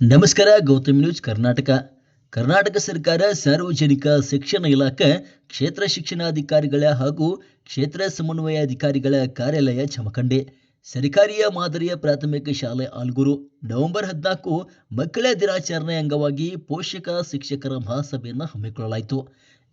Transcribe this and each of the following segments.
ನಮಸ್ಕಾರ, ಗೌತಮ್ ನ್ಯೂಸ್ ಕರ್ನಾಟಕ. ಕರ್ನಾಟಕ ಸರ್ಕಾರ ಸಾರ್ವಜನಿಕ ಶಿಕ್ಷಣ ಇಲಾಖೆ, ಕ್ಷೇತ್ರ ಶಿಕ್ಷಣಾಧಿಕಾರಿಗಳ ಹಾಗೂ ಕ್ಷೇತ್ರ ಸಮನ್ವಯ ಅಧಿಕಾರಿಗಳ ಕಾರ್ಯಾಲಯ ಚಮಕಂಡೆ ಸರ್ಕಾರಿಯ ಮಾದರಿಯ ಪ್ರಾಥಮಿಕ ಶಾಲೆ ಆಲ್ಗೂರು. ನವೆಂಬರ್ ಹದಿನಾಲ್ಕು ಮಕ್ಕಳ ದಿನಾಚರಣೆ ಅಂಗವಾಗಿ ಪೋಷಕ ಶಿಕ್ಷಕರ ಮಹಾಸಭೆಯನ್ನು ಹಮ್ಮಿಕೊಳ್ಳಲಾಯಿತು.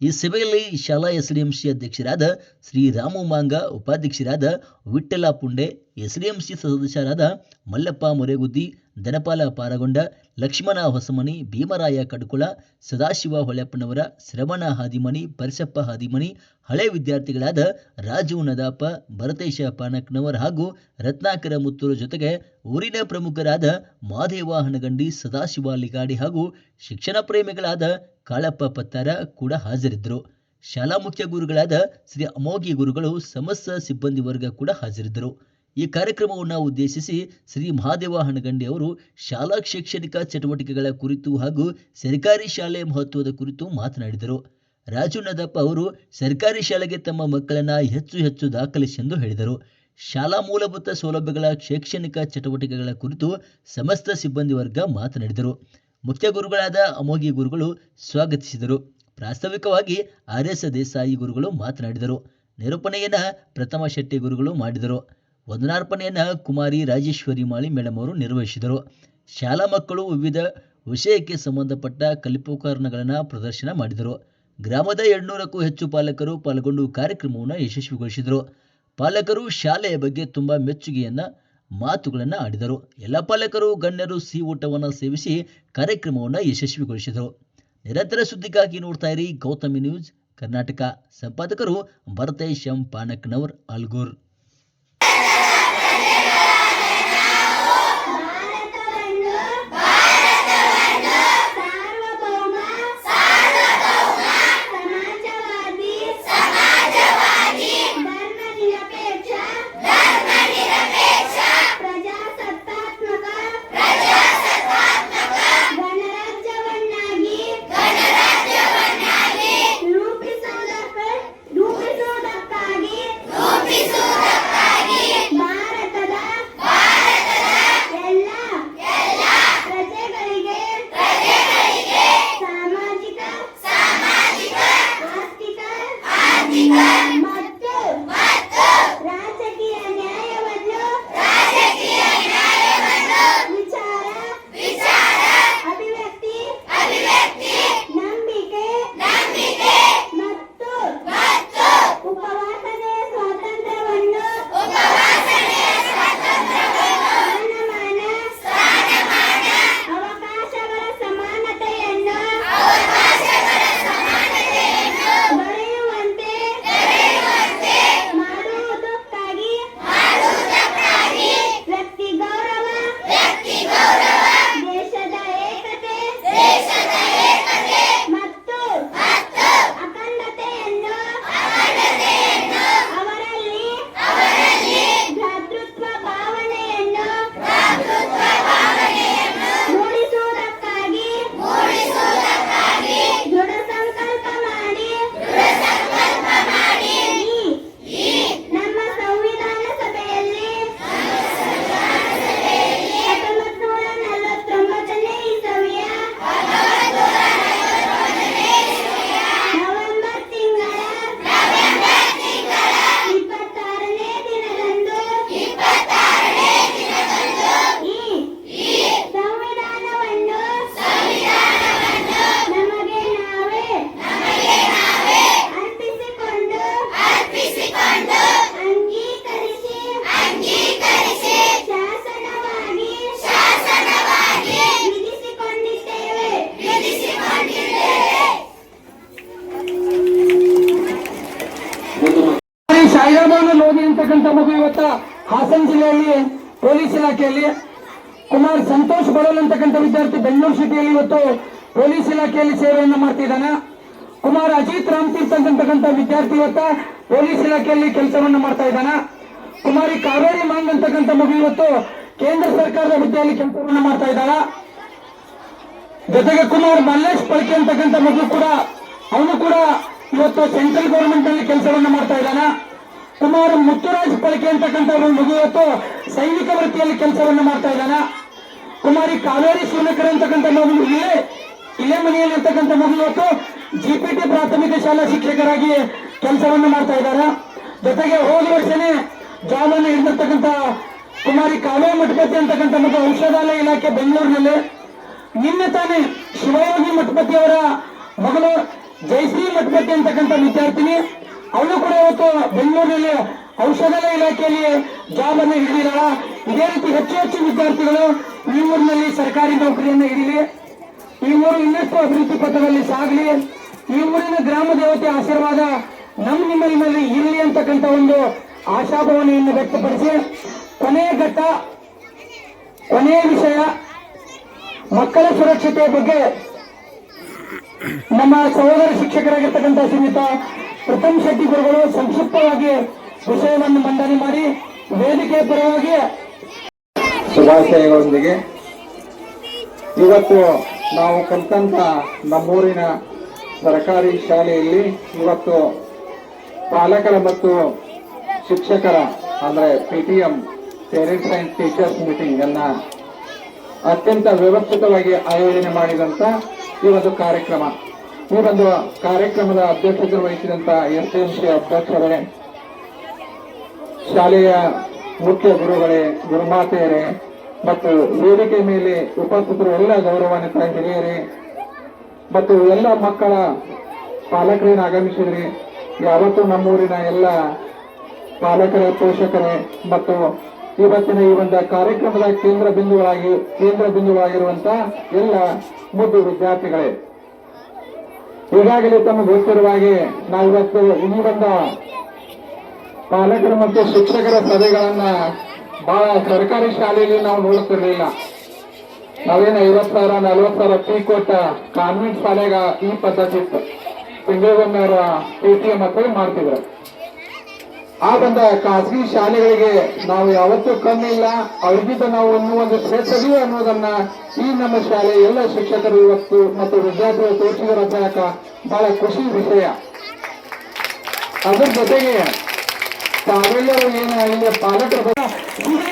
ಈ ಸಭೆಯಲ್ಲಿ ಶಾಲಾ ಎಸ್ಡಿಎಂಸಿ ಅಧ್ಯಕ್ಷರಾದ ಶ್ರೀ ರಾಮು ಮಾಂಗ, ಉಪಾಧ್ಯಕ್ಷರಾದ ವಿಠ್ಠಲ ಪುಂಡೆ, ಎಸ್ಡಿಎಂಸಿ ಸದಸ್ಯರಾದ ಮಲ್ಲಪ್ಪ ಮೊರೆಗುದ್ದಿ ದನಪಾಲ ಪಾರಗೊಂಡ ಲಕ್ಷ್ಮಣ ಹೊಸಮನಿ, ಭೀಮರಾಯ ಕಡ್ಕುಳ, ಸದಾಶಿವ ಹೊಳೆಪ್ಪನವರ ಶ್ರವಣ ಹಾದಿಮನಿ, ಪರಸಪ್ಪ ಹಾದಿಮನಿ, ಹಳೆ ವಿದ್ಯಾರ್ಥಿಗಳಾದ ರಾಜು ನದಾಪ, ಭರತೇಶ ಪಾನಕ್ನವರ್ ಹಾಗೂ ರತ್ನಾಕರ ಮುತ್ತೂರು ಜೊತೆಗೆ ಊರಿನ ಪ್ರಮುಖರಾದ ಮಾದೇವ ಹನಗಂಡಿ ಸದಾಶಿವ ಲಿಗಾಡಿ ಹಾಗೂ ಶಿಕ್ಷಣ ಪ್ರೇಮಿಗಳಾದ ಕಾಳಪ್ಪ ಪತ್ತಾರ ಕೂಡ ಹಾಜರಿದ್ದರು. ಶಾಲಾ ಮುಖ್ಯ ಗುರುಗಳಾದ ಶ್ರೀ ಅಮೋಘಿ ಗುರುಗಳು ಸಮಸ್ತ ಸಿಬ್ಬಂದಿ ವರ್ಗ ಕೂಡ ಹಾಜರಿದ್ದರು. ಈ ಕಾರ್ಯಕ್ರಮವನ್ನು ಉದ್ದೇಶಿಸಿ ಶ್ರೀ ಮಹಾದೇವ ಹಣಗಂಡಿ ಅವರು ಶಾಲಾ ಶೈಕ್ಷಣಿಕ ಚಟುವಟಿಕೆಗಳ ಕುರಿತು ಹಾಗೂ ಸರ್ಕಾರಿ ಶಾಲೆ ಮಹತ್ವದ ಕುರಿತು ಮಾತನಾಡಿದರು. ರಾಜು ನದಪ್ಪ ಅವರು ಸರ್ಕಾರಿ ಶಾಲೆಗೆ ತಮ್ಮ ಮಕ್ಕಳನ್ನು ಹೆಚ್ಚು ಹೆಚ್ಚು ದಾಖಲಿಸಿ ಎಂದು ಹೇಳಿದರು. ಶಾಲಾ ಮೂಲಭೂತ ಸೌಲಭ್ಯಗಳ ಶೈಕ್ಷಣಿಕ ಚಟುವಟಿಕೆಗಳ ಕುರಿತು ಸಮಸ್ತ ಸಿಬ್ಬಂದಿ ವರ್ಗ ಮಾತನಾಡಿದರು. ಮುಖ್ಯ ಗುರುಗಳಾದ ಅಮೋಘಿ ಗುರುಗಳು ಸ್ವಾಗತಿಸಿದರು. ಪ್ರಾಸ್ತಾವಿಕವಾಗಿ ಆರ್ ಎಸ್ ದೇಸಾಯಿ ಗುರುಗಳು ಮಾತನಾಡಿದರು. ನಿರೂಪಣೆಯನ್ನು ಪ್ರಥಮ ಶೆಟ್ಟಿ ಗುರುಗಳು ಮಾಡಿದರು. ವಂದನಾರ್ಪಣೆಯನ್ನ ಕುಮಾರಿ ರಾಜೇಶ್ವರಿ ಮಾಳಿ ಮೇಡಮ್ ಅವರು ನಿರ್ವಹಿಸಿದರು. ಶಾಲಾ ಮಕ್ಕಳು ವಿವಿಧ ವಿಷಯಕ್ಕೆ ಸಂಬಂಧಪಟ್ಟ ಕಲಿಪೋಪಕರಣಗಳನ್ನು ಪ್ರದರ್ಶನ ಮಾಡಿದರು. ಗ್ರಾಮದ ಎರಡ್ನೂರಕ್ಕೂ ಹೆಚ್ಚು ಪಾಲಕರು ಪಾಲ್ಗೊಂಡು ಕಾರ್ಯಕ್ರಮವನ್ನು ಯಶಸ್ವಿಗೊಳಿಸಿದರು. ಪಾಲಕರು ಶಾಲೆಯ ಬಗ್ಗೆ ತುಂಬ ಮೆಚ್ಚುಗೆಯನ್ನ, ಮಾತುಗಳನ್ನು ಆಡಿದರು. ಎಲ್ಲ ಪಾಲಕರು, ಗಣ್ಯರು ಸಿಹಿ ಊಟವನ್ನು ಸೇವಿಸಿ ಕಾರ್ಯಕ್ರಮವನ್ನು ಯಶಸ್ವಿಗೊಳಿಸಿದರು. ನಿರಂತರ ಸುದ್ದಿಗಾಗಿ ನೋಡ್ತಾ ಇರಿ ಗೌತಮಿ ನ್ಯೂಸ್ ಕರ್ನಾಟಕ. ಸಂಪಾದಕರು ಭರತೇಶ್ ಎಂ ಪಾನಕ್ನವರ್ ಆಲ್ಗೂರ್. ಸಾಯಿರಾಮನ ಲೋಧಿ ಅಂತಕ್ಕಂಥ ಮಗು ಇವತ್ತ ಹಾಸನ ಜಿಲ್ಲೆಯಲ್ಲಿ ಪೊಲೀಸ್ ಇಲಾಖೆಯಲ್ಲಿ. ಕುಮಾರ್ ಸಂತೋಷ್ ಬಡೋಲ್ ಅಂತಕ್ಕಂಥ ವಿದ್ಯಾರ್ಥಿ ಬೆಂಗಳೂರು ಸಿಟಿಯಲ್ಲಿ ಇವತ್ತು ಪೊಲೀಸ್ ಇಲಾಖೆಯಲ್ಲಿ ಸೇವೆಯನ್ನು ಮಾಡ್ತಿದ್ದಾನೆ. ಕುಮಾರ್ ಅಜಿತ್ ಅಂತಕ್ಕಂಥ ವಿದ್ಯಾರ್ಥಿ ಇವತ್ತ ಪೊಲೀಸ್ ಇಲಾಖೆಯಲ್ಲಿ ಕೆಲಸವನ್ನು ಮಾಡ್ತಾ ಇದ್ದಾನ. ಕುಮಾರಿ ಕಾವೇರಿ ಮಾಂಗ್ ಅಂತಕ್ಕಂಥ ಮಗು ಇವತ್ತು ಕೇಂದ್ರ ಸರ್ಕಾರದ ಹುದ್ದೆಯಲ್ಲಿ ಕೆಲಸವನ್ನು ಮಾಡ್ತಾ ಇದ್ದಾಳ. ಜೊತೆಗೆ ಕುಮಾರ್ ಮಲ್ಲೇಶ್ ಪಳ್ಕೆ ಅಂತಕ್ಕಂಥ ಮಗು ಕೂಡ, ಅವನು ಕೂಡ ಇವತ್ತು ಸೆಂಟ್ರಲ್ ಗೌರ್ಮೆಂಟ್ನಲ್ಲಿ ಕೆಲಸವನ್ನು ಮಾಡ್ತಾ ಇದ್ದಾನ. ಕುಮಾರ್ ಮುತ್ತುರಾಜ್ ಪಳಿಕೆ ಅಂತಕ್ಕಂಥ ಒಂದು ಮಗು ಇವತ್ತು ಸೈನಿಕ ವೃತ್ತಿಯಲ್ಲಿ ಕೆಲಸವನ್ನು ಮಾಡ್ತಾ ಇದ್ದಾನ. ಕುಮಾರಿ ಕಾವೇರಿ ಶಿವನಕರ್ ಅಂತಕ್ಕಂಥ ಮಗು ಇಲ್ಲೇ ಇಲ್ಲೇ ಮನೆಯಲ್ಲಿ ಇರ್ತಕ್ಕಂಥ ಮಗು ಇವತ್ತು ಜಿ ಪಿ ಟಿ ಪ್ರಾಥಮಿಕ ಶಾಲಾ ಶಿಕ್ಷಕರಾಗಿ ಕೆಲಸವನ್ನು ಮಾಡ್ತಾ ಇದ್ದಾರ ಜೊತೆಗೆ ಹೋದ ವರ್ಷನೇ ಜಾಬ್ ಅನ್ನು ಹಿಡಿದಿರ್ತಕ್ಕಂಥ ಕುಮಾರಿ ಕಾವೇರಿ ಮಠಪತಿ ಅಂತಕ್ಕಂಥ ಮಗು ಔಷಧಾಲಯ ಇಲಾಖೆ ಬೆಂಗಳೂರಿನಲ್ಲಿ. ನಿನ್ನೆ ತಾನೇ ಶಿವಯೋಗಿ ಮಠಪತಿ ಅವರ ಮಗಳು ಜಯಶ್ರೀ ಮಠಪತಿ ಅಂತಕ್ಕಂಥ ವಿದ್ಯಾರ್ಥಿನಿ. ಅವಳು ಕೂಡ ಇವತ್ತು ಬೆಂಗಳೂರಿನಲ್ಲಿ ಔಷಧಾಲಯ ಇಲಾಖೆಯಲ್ಲಿ ಜಾಬ್ ಅನ್ನು ಹಿಡಿದಿರಲ್ಲ ಇದೇ ರೀತಿ ಹೆಚ್ಚು ಹೆಚ್ಚು ವಿದ್ಯಾರ್ಥಿಗಳು ಈ ಊರಿನಲ್ಲಿ ಸರ್ಕಾರಿ ನೌಕರಿಯನ್ನು ಹಿಡಿಲಿ. ಈ ಊರು ಇನ್ನಷ್ಟು ಅಭಿವೃದ್ಧಿ ಪಥದಲ್ಲಿ ಸಾಗಲಿ. ಈ ಊರಿನ ಗ್ರಾಮ ದೇವತೆ ಆಶೀರ್ವಾದ ನಮ್ಮ ನಿಮ್ಮಲ್ಲಿ ಇರಲಿ ಅಂತಕ್ಕಂಥ ಒಂದು ಆಶಾಭಾವನೆಯನ್ನು ವ್ಯಕ್ತಪಡಿಸಿ. ಕೊನೆಯ ಘಟ್ಟ, ಕೊನೆಯ ವಿಷಯ, ಮಕ್ಕಳ ಸುರಕ್ಷತೆಯ ಬಗ್ಗೆ ನಮ್ಮ ಸಹೋದರ ಶಿಕ್ಷಕರಾಗಿರ್ತಕ್ಕಂಥ ಶ್ರೀಯುತ ಪ್ರಥಮ್ ಶೆಟ್ಟಿ ಗುರುಗಳು ಸಂಕ್ಷಿಪ್ತವಾಗಿ ವಿಷಯವನ್ನು ಮಂಡನೆ ಮಾಡಿ ವೇದಿಕೆ ಪರವಾಗಿ ಶುಭಾಶಯಗಳೊಂದಿಗೆ. ಇವತ್ತು ನಾವು ಕಲಿತಂತ ನಮ್ಮೂರಿನ ಸರ್ಕಾರಿ ಶಾಲೆಯಲ್ಲಿ ಇವತ್ತು ಪಾಲಕರ ಮತ್ತು ಶಿಕ್ಷಕರ, ಅಂದ್ರೆ P T M parents and teachers meeting ಅನ್ನ ಅತ್ಯಂತ ವ್ಯವಸ್ಥಿತವಾಗಿ ಆಯೋಜನೆ ಮಾಡಿದಂತ ಈ ಒಂದು ಕಾರ್ಯಕ್ರಮ. ಈ ಒಂದು ಕಾರ್ಯಕ್ರಮದ ಅಧ್ಯಕ್ಷತೆ ವಹಿಸಿದಂತ ಎಸ್ ಎಂ ಅಧ್ಯಕ್ಷರೇ, ಶಾಲೆಯ ಮುಖ್ಯ ಗುರುಗಳೇ, ಗುರುಮಾತೆಯರೇ ಮತ್ತು ವೇದಿಕೆ ಮೇಲೆ ಉಪಸ್ಥಿತರು ಎಲ್ಲ ಗೌರವಾನ್ವಿತ ಹಿರಿಯರೇ ಮತ್ತು ಎಲ್ಲ ಮಕ್ಕಳ ಪಾಲಕರೇನು ಆಗಮಿಸಿದ್ರಿ. ಯಾವತ್ತೂ ನಮ್ಮೂರಿನ ಎಲ್ಲ ಪಾಲಕರ, ಪೋಷಕರೇ ಮತ್ತು ಇವತ್ತಿನ ಈ ಒಂದು ಕಾರ್ಯಕ್ರಮದ ಕೇಂದ್ರ ಬಿಂದುಗಳಾಗಿ, ಕೇಂದ್ರ ಬಿಂದುಗಳಾಗಿರುವಂತಹ ಎಲ್ಲ ಮುದ್ದು ವಿದ್ಯಾರ್ಥಿಗಳೇ ಈಗಾಗಲೇ ತಮ್ಮ ಗೊತ್ತಿರುವ ಹಾಗೆ ನಾವಿವತ್ತು ಇನ್ನೂ ಬಂದ ಪಾಲಕರು ಮತ್ತು ಶಿಕ್ಷಕರ ಸಭೆಗಳನ್ನ ಬಹಳ ಸರ್ಕಾರಿ ಶಾಲೆಯಲ್ಲಿ ನಾವು ನೋಡುತ್ತಿರಲಿಲ್ಲ. ನಾವೇನು ಐವತ್ತು ಸಾವಿರ, ನಲ್ವತ್ತು ಸಾವಿರ ಫೀ ಕೊಟ್ಟ ಕಾನ್ವೆಂಟ್ ಶಾಲೆಗ ಈ ಪದ್ಧತಿ ಇತ್ತು. ತಿಂಗಳಿಗೊಮ್ಮೆ ಅವರ ಪಿ ಟಿ ಎಂ ಅಂತ ಮಾಡ್ತಿದ್ರು. ಆ ಖಾಸಗಿ ಶಾಲೆಗಳಿಗೆ ನಾವು ಯಾವತ್ತೂ ಕಮ್ಮಿ ಇಲ್ಲ. ಅವ್ರಿಗಿಂತ ನಾವು ಇನ್ನೂ ಒಂದು ಶ್ರೇಷ್ಠದೀವಿ ಅನ್ನೋದನ್ನ ಈ ನಮ್ಮ ಶಾಲೆ ಎಲ್ಲ ಶಿಕ್ಷಕರು ಇವತ್ತು ಮತ್ತು ವಿದ್ಯಾರ್ಥಿಗಳು ತೋರಿಸಿದ ಮೂಲಕ ಬಹಳ ಖುಷಿ ವಿಷಯ. ಅದ್ರ ಜೊತೆಗೆ ತಾವೆಲ್ಲರೂ ಏನು ಇಲ್ಲಿ ಪಾಲಕರ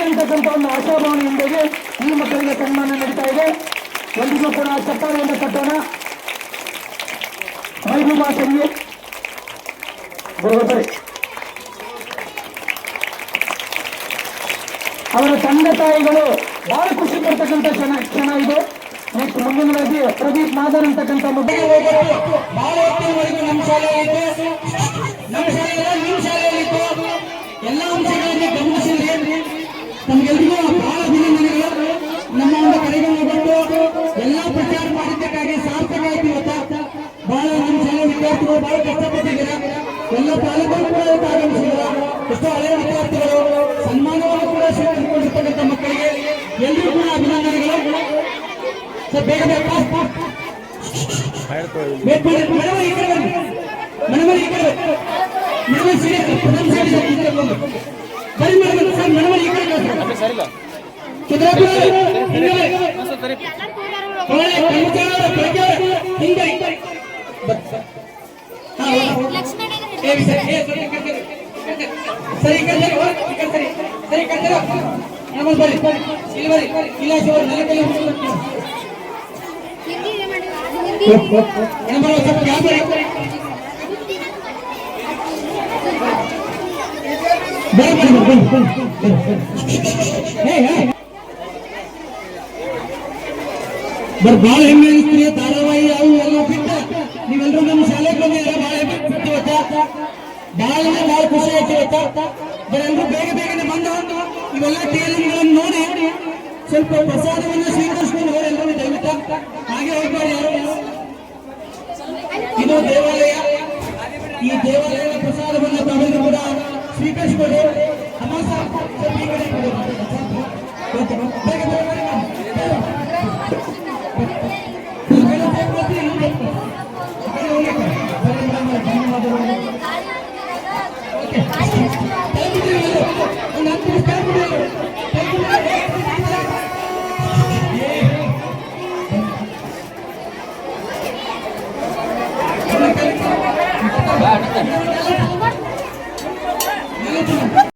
ಅಂತಕ್ಕಂಥ ಒಂದು ಆಶಾಭಾವನೆಯೊಂದಿಗೆ ಈ ಮಕ್ಕಳಿಗೆ ಸನ್ಮಾನ ನಡೀತಾ ಇದೆ. ಎಲ್ರಿಗೂ ಕೂಡ ಚಪ್ಪಾಳೆಯನ್ನು ಕಟ್ಟೋಣ. ಮೈಬೂಬಾ ಸಂಗಿ ಬರೋಬ್ಬರಿ ಅವರ ತಂದೆ ತಾಯಿಗಳು ಬಹಳ ಖುಷಿ ಪಡ್ತಕ್ಕಂಥ ಕ್ಷಣ ಕ್ಷಣ ಇದು. ನೆಕ್ಸ್ಟ್ ಮುಂದಿನದಾಗಿ ಪ್ರದೀಪ್ ಮಾದರ್ ಅಂತಕ್ಕಂಥ ಹೊತ್ತಿನವರೆಗೂ ನಮ್ಮ ನಮ್ಮ ಶಾಲೆಯಲ್ಲಿ ಎಲ್ಲ ಅಂಶಗಳನ್ನು ನಮ್ಮ ಎಲ್ಲ ಪ್ರಚಾರ ಮಾಡಿದ್ದಕ್ಕಾಗಿ ಬಹಳ ಎಲ್ಲ ಕೂಡ ಇವತ್ತು ಆಗಮಿಸಿದ್ರ ಎಷ್ಟೋ ಹಳೆಯ ವಿದ್ಯಾರ್ಥಿಗಳು ಸನ್ಮಾನವನ್ನು ಕೂಡ ಸ್ವೀಕರಿಸಿಕೊಂಡಿರ್ತಕ್ಕಂಥ ಮಕ್ಕಳಿಗೆ ಎಲ್ಲರಿಗೂ ಕೂಡ ಅಭಿನಂದನೆಗಳು ಸರ್ ಬೇಗ ಬೇಗ ಮೇಡಮ್ ಈ ಕಡೆ ಬನ್ನಿ. ಮೇಡಮ್ ಸೀರೆ ಸೀರೆ. ಈ ಕಡೆ ಬನ್ನಿ. ಬನ್ನಿ ಮೇಡಮ್ ಸರ್ ಮೇಡಮ್ ಸರಿ, ಏ, ಸರಿ, ಸರಿ. ಸರಿ ಕಡೆ ಸರಿ, ಕಡೆ ಸರಿ. ಸರಿ ಸರಿ. ಮೇಡಮ್ ಬರ್ರಿ ಇಲ್ಲಿ ಬರ್ರಿ ಇಲಾಖೆ ಅವರು ನೆಲ ಕೈಲಿ ಬಾಳ ಹೆಮ್ಮೆ ಅನಿಸ್ತೀರಿ ಧಾರಾವಾಹಿ ಅವು ಎಲ್ಲ ಬಿಟ್ಟ ನೀವೆಲ್ಲರೂ ನಮ್ಮ ಶಾಲೆಗೆ ಬಂದಿದ್ದೀರ ಬಾಳ ಹೆಮ್ಮೆ ಅನಿಸ್ತೀರಿ ಇವತ್ತ ಬಾಳ ಅಂದ್ರೆ ಬಾಳ ಖುಷಿ ಆಯ್ತು ಇವತ್ತ ಬರ್ ಎಲ್ರು ಬೇಗ ಬೇಗನೆ ಬಂದು ಇವೆಲ್ಲ ಟೇಲಿಂಗ್ಗಳನ್ನು ನೋಡಿ ಸ್ವಲ್ಪ ಪ್ರಸಾದವನ್ನು ಸ್ವೀಕರಿಸ್ಕೊಂಡು ಹೋಗಿ ಎಲ್ಲರೂ ದಯವಿಟ್ಟು ಹಾಗೆ ಹೋಗ್ಬೇಡಿ ಯಾರು ಇದು ದೇವಾಲಯ ಈ ದೇವಾಲಯದ ಪ್ರಸಾದವನ್ನು ತಾವೆಲ್ಲರೂ ಕೂಡ ಸ್ವೀಕರಿಸಬಹುದು ಅಮಾಸ ಧನ್ಯವಾದಗಳು